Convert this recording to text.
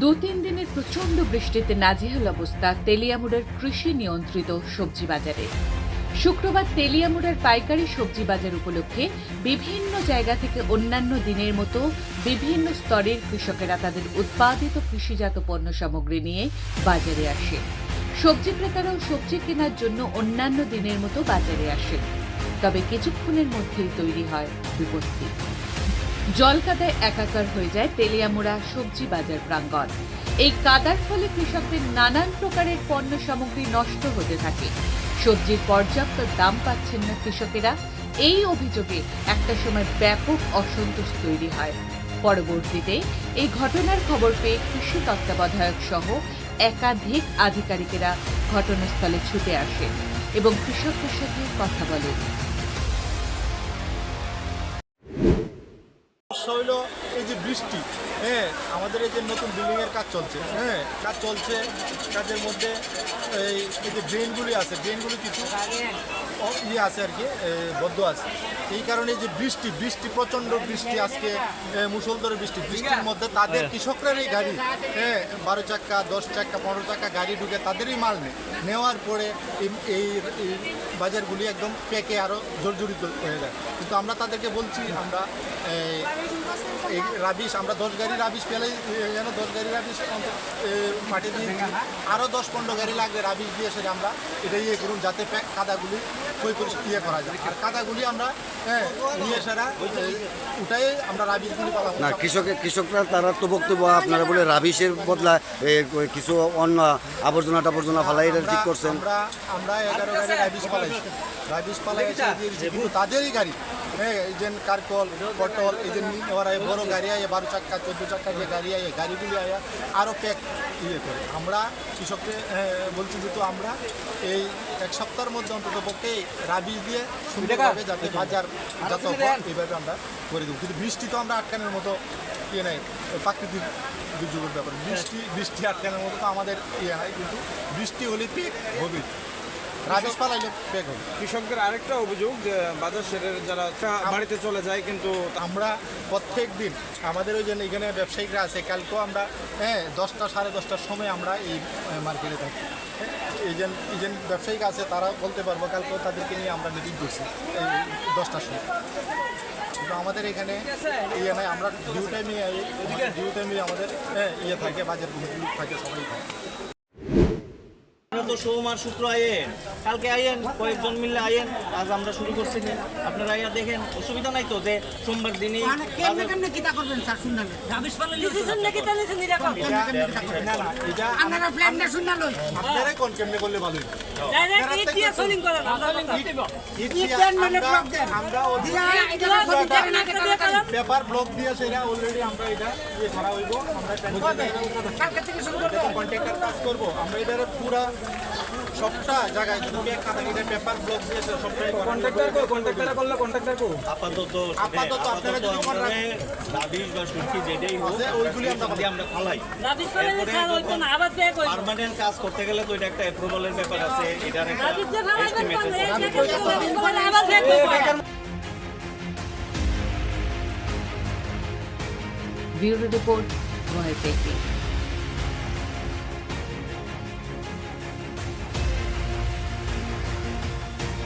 দু তিন দিনের প্রচণ্ড বৃষ্টিতে নাজেহাল অবস্থা তেলিয়ামুড়ের কৃষি নিয়ন্ত্রিত সবজি বাজারে। শুক্রবার তেলিয়ামুড়ার পাইকারি সবজি বাজার উপলক্ষে বিভিন্ন জায়গা থেকে অন্যান্য দিনের মতো বিভিন্ন স্তরের কৃষকেরা তাদের উৎপাদিত কৃষিজাত পণ্য সামগ্রী নিয়ে বাজারে আসে। সবজি ক্রেতারাও সবজি কেনার জন্য অন্যান্য দিনের মতো বাজারে আসেন তবে কিছুক্ষণের মধ্যেই তৈরি হয় বিপত্তি। জল কাদায় একাকার হয়ে যায় তেলিয়ামুড়া সবজি বাজার প্রাঙ্গণ। এই কাদার ফলে কৃষকদের নানান প্রকারের পণ্য সামগ্রী নষ্ট হতে থাকে। সবজির পর্যাপ্ত দাম পাচ্ছেন না কৃষকেরা। এই অভিযোগে একটা সময় ব্যাপক অসন্তোষ তৈরি হয়। পরবর্তীতে এই ঘটনার খবর পেয়ে কৃষি তত্ত্বাবধায়ক সহ একাধিক আধিকারিকেরা ঘটনাস্থলে ছুটে আসেন এবং কৃষকদের সাথে কথা বলেন। হইল এই যে বৃষ্টি হ্যাঁ আমাদের এই যে নতুন বিল্ডিংয়ের কাজ চলছে হ্যাঁ কাজ চলছে কাজের মধ্যে এই এই যে ড্রেনগুলি আছে ড্রেনগুলি কিছু ইয়ে আছে আর কি বদ্ধ আছে। এই কারণে যে বৃষ্টি বৃষ্টি প্রচণ্ড বৃষ্টি আজকে এ, মুষলধারে বৃষ্টি বৃষ্টির মধ্যে তাদের কৃষকরারই গাড়ি হ্যাঁ বারো চাক্কা দশ চাক্কা পনেরো চাক্কা গাড়ি ঢুকে তাদেরই মাল নেয়। নেওয়ার পরে এই- বাজারগুলি একদম পেকে আরও জর্জরিত হয়ে যায়। কিন্তু আমরা তাদেরকে বলছি আমরা রাবিশ আমরা দশ গাড়ি রাবিশ পেলেই যেন দশ গাড়ি রাবিশ মাটি দিয়ে আরও দশ পনেরো গাড়ি লাগবে রাবিশ দিয়ে সেটা আমরা এটা ইয়ে করুন যাতে কাদাগুলি কই করে ইয়ে করা যায়। আর কাদাগুলি আমরা হ্যাঁ নিয়ে সেরা ওটাই আমরা রাবিশগুলি পালাম না কৃষকের কৃষকরা তারা তো বক্তব্য আপনারা বলে রাবিশের বদলা কিছু অন্য আবর্জনা টাবর্জনা ফালাই এটা ঠিক করছেন। আমরা আমরা এগারো গাড়ি রাবিশ পালাইছি। রাবিশ পালাই তাদেরই গাড়ি হ্যাঁ এই যে কারকল পটল এই যে ওরা বড় গাড়ি আয় বারো চাক্কা চোদ্দ চাক্কা যে গাড়ি আয় গাড়িগুলি আয় আরও প্যাক ইয়ে করে। আমরা কৃষককে বলছি যেহেতু আমরা এই এক সপ্তাহের মধ্যে অন্তত পক্ষে রাবিশ দিয়ে সুন্দরভাবে যাতে বাজার যাতে এইভাবে আমরা করে দেবো। কিন্তু বৃষ্টি তো আমরা আটকানোর মতো ইয়ে নেই প্রাকৃতিক দুর্যোগের ব্যাপার। বৃষ্টি বৃষ্টি আটকানোর মতো তো আমাদের ইয়ে নাই কিন্তু বৃষ্টি হলে পেক হবে কৃষকদের আরেকটা অভিযোগ যে বাজার শেরের যারা বাড়িতে চলে যায় কিন্তু আমরা প্রত্যেক দিন আমাদের ওই যে এখানে ব্যবসায়িকরা আছে কালকেও আমরা হ্যাঁ দশটা সাড়ে দশটার সময় আমরা এই মার্কেটে থাকি। এই যে এই যে ব্যবসায়িক আছে তারা বলতে পারব কালকেও তাদেরকে নিয়ে আমরা মিটিং করছি এই দশটার সময়। কিন্তু আমাদের এখানে ইয়ে নাই আমরা ডিউ টাইমে ডিউ টাইমে আমাদের হ্যাঁ ইয়ে থাকে বাজার থাকে সবাই থাকে। আপনারা তো সোমবার শুক্র আইয়েন। কালকে আইয়েন কয়েকজন মিললে আইয়েন। আজ আমরা শুরু করছি আপনারা আইয়া দেখেন। অসুবিধা নাই তো যে সোমবার দিনই মানে আপনারা প্ল্যানটা শুনলাম আপনারা কোন কেমনে করলে ভালোই মানে এটা পেপার ব্লক দিয়ে সেটা অলরেডি আমরা এটা ইয়ে করা হইব আমরা কন্ট্রাক্টর কাজ করব আমরা এটার পুরা সবটা জায়গায় এক খাতা পেপার ব্লক দিয়ে সে সবটাই কন্ট্রাক্টর কো কন্ট্রাক্টর করলে কন্ট্রাক্টর কো? আপাতত আপাতত আপনারা যদি আমরা বা সুরকি যেটাই হোক আছে, ওইগুলি আমরা আমরা ফালাই। পার্মানেন্ট কাজ করতে গেলে তো এটা একটা অ্যাপ্রুভালের ব্যাপার আছে এটার একটা estimated bureau report voice eighteen